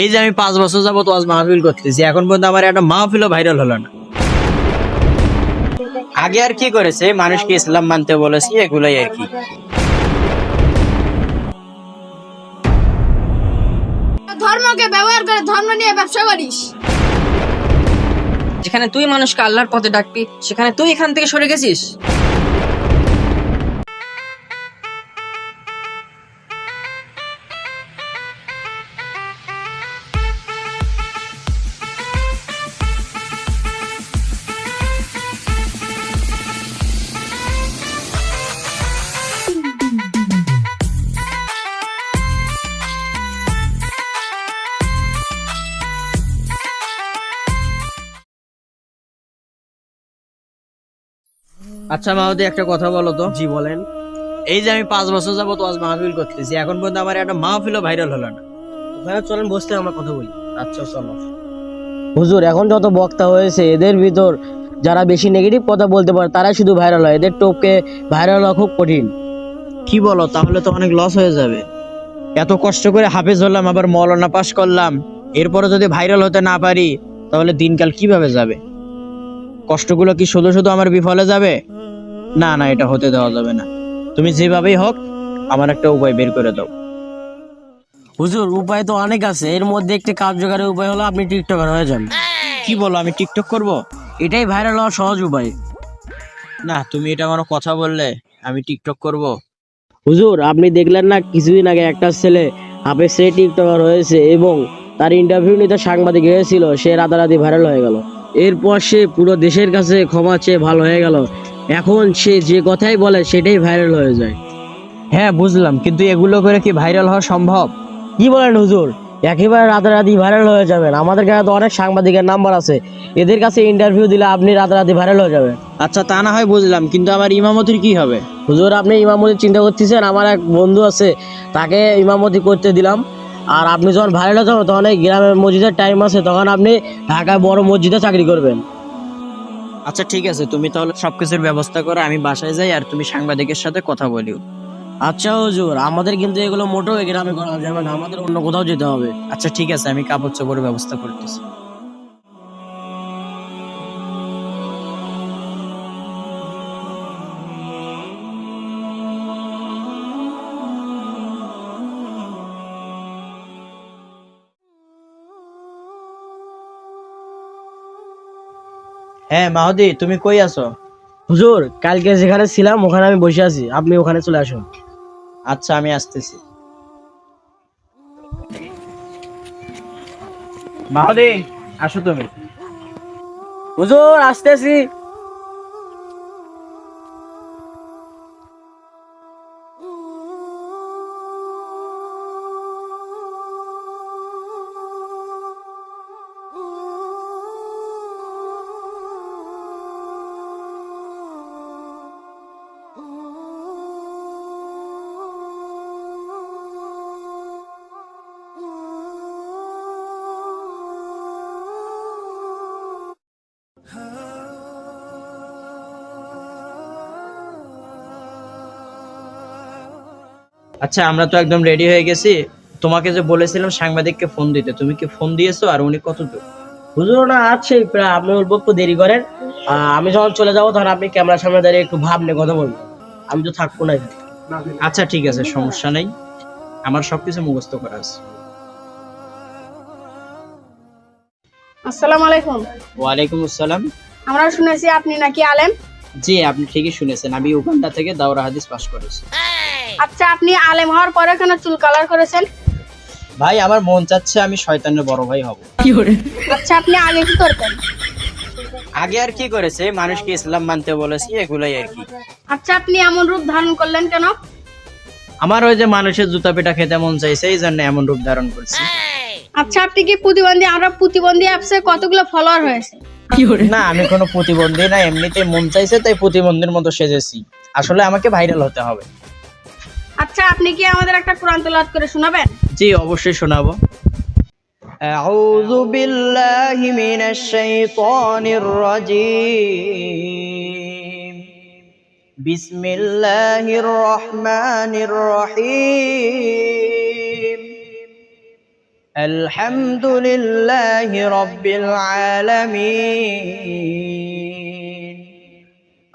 এই যে আমি পাঁচ বছর যাবত ওয়াজ মাহফিল করতেছি এখন পর্যন্ত আমার একটা মাহফিলও ভাইরাল হলো না। আগে আর কি করেছে? মানুষকে ইসলাম মানতে বলেছি এগুলাই আর কি। ধর্মকে ব্যবহার করে ধর্ম নিয়ে ব্যবসা করিস। যেখানে তুই মানুষকে আল্লাহর পথে ডাকবি সেখানে তুই এখান থেকে সরে গেছিস? আচ্ছা মাহদি একটা কথা বলো তো। জি বলেন। এই যে আমি পাঁচ বছর যাবত ওয়াজ মাহফিল করতেছি এখন পর্যন্ত আমার একটা মাহফিলও ভাইরাল হলো না। ওখানে চলেন বসতে আমরা কথা বলি। আচ্ছা চলো। হুজুর এখন যত বক্তা হয়েছে এদের ভিতর যারা বেশি নেগেটিভ কথা বলতে পারে তারাই শুধু ভাইরাল হয়। এদের টোপকে ভাইরাল হওয়া খুব কঠিন। কি বলো তাহলে তো অনেক লস হয়ে যাবে। এত কষ্ট করে হাফেজ হলাম আবার মৌলানা পাশ করলাম। এরপরে যদি ভাইরাল হতে না পারি তাহলে দিনকাল কীভাবে যাবে? কষ্টগুলো কি শুধু শুধু আমার বিফলে যাবে? না না এটা হতে দেওয়া যাবে না। তুমি যেভাবেই হোক আমার একটা উপায় বের করে দাও। হুজুর উপায় তো অনেক আছে। এর মধ্যে একটি কার্যকারী উপায় হলো আপনি টিকটকার হয়ে যান। কি বলো আমি টিকটক করব? এটাই ভাইরাল হওয়ার সহজ উপায়। না তুমি এটা কোনো কথা বললে আমি টিকটক করব। হুজুর আপনি দেখলেন না কিছুদিন আগে একটা ছেলে হাফেজ সে টিকটকার হয়েছে এবং তার ইন্টারভিউ নিতে সাংবাদিক হয়েছিল সে রাতারাতি ভাইরাল হয়ে গেল। এরপর সে পুরো দেশের কাছে ক্ষমা চেয়ে ভালো হয়ে গেল। এখন সে যে কথাই বলে সেটাই ভাইরাল হয়ে যায়। হ্যাঁ বুঝলাম। কিন্তু এগুলো করে কি ভাইরাল হওয়া সম্ভব? কি বলেন হুজুর? একেবারে রাতারাতি ভাইরাল হয়ে যাবেন। আমাদের কাছে তো অনেক সাংবাদিকের নাম্বার আছে। এদের কাছে ইন্টারভিউ দিলে আপনি রাতারাতি ভাইরাল হয়ে যাবেন। আচ্ছা তা না হয় বুঝলাম। কিন্তু আমার ইমামতির কি হবে? হুজুর আপনি ইমামতি চিন্তা করতেছেন? আমার এক বন্ধু আছে তাকে ইমামতি করতে দিলাম। আর আপনি যখন ভাইরাল হয়ে যাবেন তখন এই গ্রামের মসজিদের টাইম আছে তখন আপনি ঢাকায় বড় মসজিদে চাকরি করবেন। আচ্ছা ঠিক আছে, তুমি তাহলে সবকিছুর ব্যবস্থা করো, আমি বাসায় যাই আর তুমি সাংবাদিকের সাথে কথা বলিও। আচ্ছা হুজুর, আমাদের কিন্তু এগুলো মোটেও গ্রামে করা যাবে না, আমাদের অন্য কোথাও যেতে হবে। আচ্ছা ঠিক আছে, আমি কাপড় চোপড়ের ব্যবস্থা করতেছি। হ্যাঁ মাহদি তুমি কই আছো? হুজুর কালকে যেখানে ছিলাম ওখানে আমি বসে আছি। আপনি ওখানে চলে আসুন। আচ্ছা আমি আসতেছি। মাহদি আসো তুমি। হুজুর আসতেছি। আচ্ছা আমরা তো একদম রেডি হয়ে গেছি। তোমাকে যে বলেছিলাম সাংবাদিককে ফোন দিতে তুমি কি ফোন দিয়েছ? আর উনি কত দূর? হুজুর না আছে প্রায় আপনি অল্প একটু দেরি করেন। আমি যখন চলে যাব তখন আপনি ক্যামেরার সামনে দাঁড়িয়ে একটু ভাব নিয়ে কথা বলবেন। আমি তো থাকব না আচ্ছা ঠিক আছে সমস্যা নেই। আমার সবকিছু মুখস্থ করা আছে। আসসালামু আলাইকুম। ওয়ালাইকুম আসসালাম। আমরা শুনেছি আপনি নাকি আলেম। জি আপনি ঠিকই শুনেছেন। আমি উগান্ডা থেকে দাওরা হাদিস পাস করেছি। আচ্ছা আপনি আলেম হওয়ার পরে কেন চুল কালার করেছেন? ভাই আমার মন চাচ্ছে আমি শয়তানের বড় ভাই হব। কি করে? আচ্ছা আপনি আগে কি করতেন? আগে আর কি করেছে? মানুষকে ইসলাম মানতে বলেছি এগুলাই আর কি। আচ্ছা আপনি এমন রূপ ধারণ করলেন কেন? আমার ওই যে মানুষের জুতা পিঠা খেতে মন চাইছে এই জন্য এমন রূপ ধারণ করছি। আচ্ছা আপনি কি প্রতিবন্ধী? আমরা প্রতিবন্ধী অ্যাপসে কতগুলো ফলোয়ার হয়েছে? না আমি কোনো প্রতিবন্ধী না এমনিতে মন চাইছে তাই প্রতিবন্ধীর মতো সেজেছি। আসলে আমাকে ভাইরাল হতে হবে। আচ্ছা আপনি কি আমাদের একটা কোরআন তেলাওয়াত করে শোনাবেন জি অবশ্যই শোনাবো أعوذ بالله من الشيطان الرجيم بسم الله الرحمن الرحيم الحمد لله رب العالمين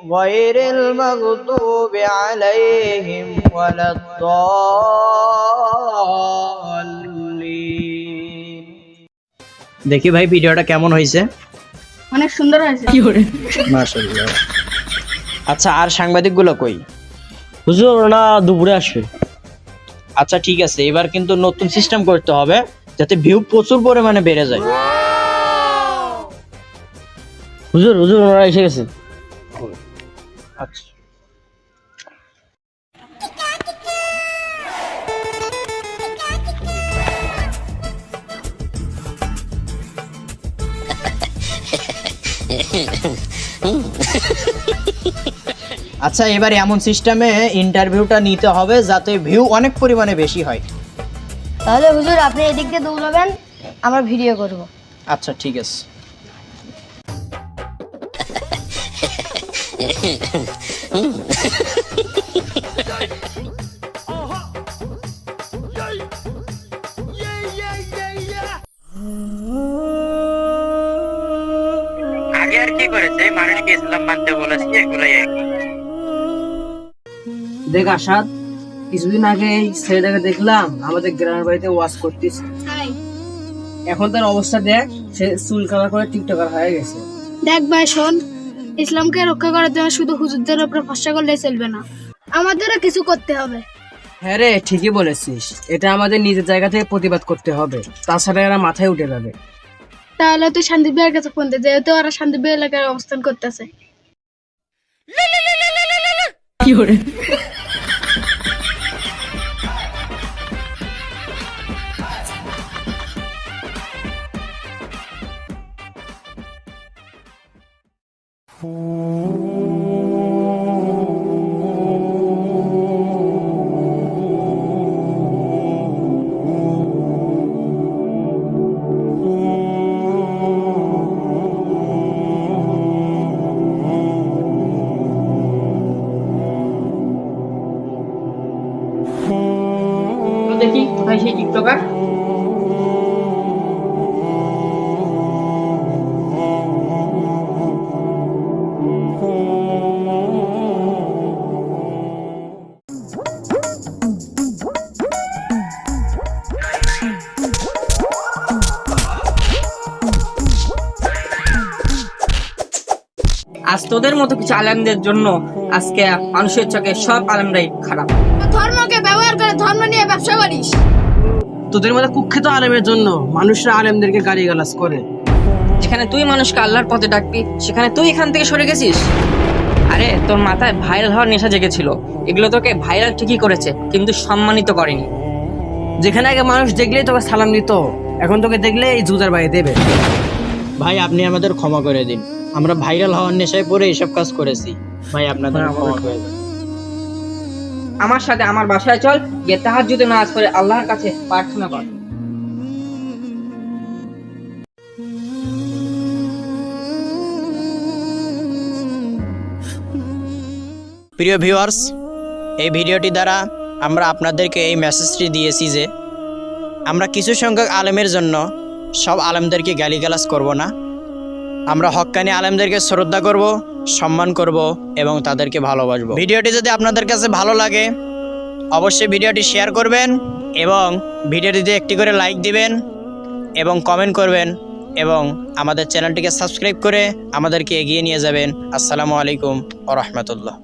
غير المغضوب عليهم ولا الضالين দেখি ভাই ভিডিওটা কেমন হয়েছে অনেক সুন্দর হয়েছে মাশাআল্লাহ আচ্ছা আর সাংবাদিকগুলো কই হুজুর না দুপুরে আসবে আচ্ছা ঠিক আছে এবার কিন্তু নতুন সিস্টেম করতে হবে যাতে ভিউ প্রচুর পরিমাণে বেড়ে যায় হুজুর হুজুর ওরা এসে গেছে আচ্ছা। আচ্ছা এবার এমন সিস্টেমে ইন্টারভিউটা নিতে হবে যাতে ভিউ অনেক পরিমাণে বেশি হয়। তাহলে হুজুর আপনি এদিক দিয়ে দৌড়াবেন আমরা ভিডিও করব। আচ্ছা ঠিক আছে। আগে আর কি করেছে? মানুষকে ইসলাম মানতে বলেছে এগুলাই আর কি? দেখ আসাদ কিছুদিন আগে এই ছেলেটাকে দেখলাম আমাদের গ্রামের বাড়িতে ওয়াশ করতেছে। এখন তার অবস্থা দেখ সে চুল কালা করে টিকটকার হয়ে গেছে। দেখ ভাই শোন। ইসলামকে রক্ষা করার জন্য শুধু হুজুরদের উপর ভরসা করলেই চলবে না। আমাদেরও কিছু করতে হবে। হ্যাঁ রে ঠিকই বলেছিস। এটা আমাদের নিজের জায়গা থেকে প্রতিবাদ করতে হবে। তাছাড়া এরা মাথায় উঠে যাবে। তাহলে তুই শান্তিপ ভাইয়ের কাছে ফোন দে যেহেতু ওরা শান্তিপ ভাই এলাকায় অবস্থান করতেছে। দেখি কোথায় সেই টিকটকার? আজ তোদের মতো কিছু আলেমদের জন্য আজকে মানুষের চোখে সব আলেমরাই খারাপ। ধর্মকে ব্যবহার করে ধর্ম নিয়ে ব্যবসা করিস। তোদের মতো কুখ্যাত আলেমের জন্য মানুষরা আলেমদেরকে গালি গালাজ করে। যেখানে তুই মানুষকে আল্লাহর পথে ডাকবি সেখানে তুই এখান থেকে সরে গেছিস? আরে তোর মাথায় ভাইরাল হওয়ার নেশা জেগেছিল। এগুলো তোকে ভাইরাল ঠিকই করেছে কিন্তু সম্মানিত করেনি। যেখানে আগে মানুষ দেখলেই তোকে সালাম দিত এখন তোকে দেখলে এই জুতার বাইরে দেবে। ভাই আপনি আমাদের ক্ষমা করে দিন। আমরা ভাইরাল হওয়ার নেশায় পড়ে এসব কাজ করেছি। ভাই আপনাদের ক্ষমা করে দিন। আমার সাথে আমার বাসায় চল গিয়ে তাহার যদি নাচ করে আল্লাহর কাছে প্রার্থনা কর। প্রিয় ভিউয়ার্স এই ভিডিওটি দ্বারা আমরা আপনাদেরকে এই মেসেজটি দিয়েছি যে আমরা কিছু সংখ্যক আলেমের জন্য সব আলেমদেরকে গালিগালাজ করব না। আমরা হক্কানি আলেমদেরকে শ্রদ্ধা করব, সম্মান করব এবং তাদেরকে ভালোবাসবো। ভিডিওটি যদি আপনাদের কাছে ভালো লাগে, অবশ্যই ভিডিওটি শেয়ার করবেন এবং ভিডিওটিতে একটি করে লাইক দিবেন এবং কমেন্ট করবেন এবং আমাদের চ্যানেলটিকে সাবস্ক্রাইব করে আমাদেরকে এগিয়ে নিয়ে যাবেন। আসসালামু আলাইকুম ও রহমতুল্লাহ।